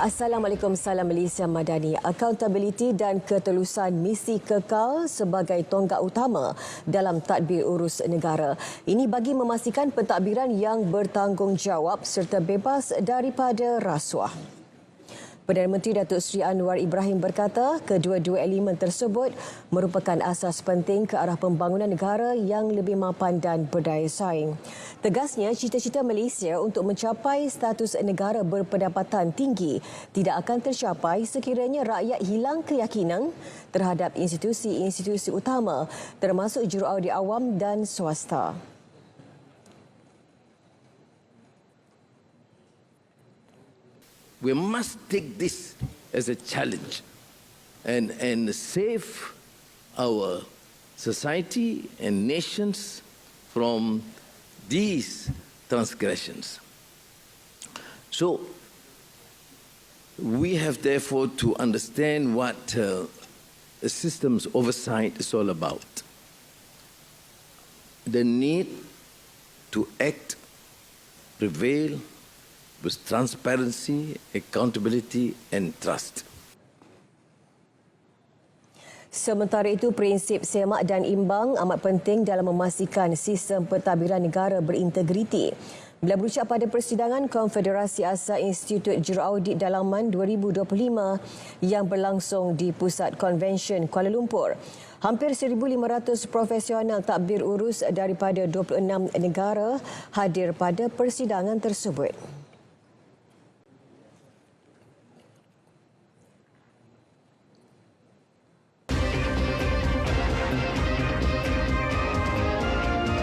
Assalamualaikum salam Malaysia Madani. Accountability dan ketelusan misi kekal sebagai tonggak utama dalam tadbir urus negara. Ini bagi memastikan pentadbiran yang bertanggungjawab serta bebas daripada rasuah. Perdana Menteri Datuk Seri Anwar Ibrahim berkata kedua-dua elemen tersebut merupakan asas penting ke arah pembangunan negara yang lebih mapan dan berdaya saing. Tegasnya, cita-cita Malaysia untuk mencapai status negara berpendapatan tinggi tidak akan tercapai sekiranya rakyat hilang keyakinan terhadap institusi-institusi utama termasuk juruaudi awam dan swasta. We must take this as a challenge and, and save our society and nations from these transgressions. So, we have therefore to understand what uh, systems oversight is all about. The need to act, prevail, with transparency, accountability and trust. Sementara itu, prinsip semak dan imbang amat penting dalam memastikan sistem pentadbiran negara berintegriti. Bila berucap pada persidangan Konfederasi Asal Institut Juruaudit Dalaman 2025 yang berlangsung di Pusat Konvensyen Kuala Lumpur, hampir 1,500 profesional takbir urus daripada 26 negara hadir pada persidangan tersebut.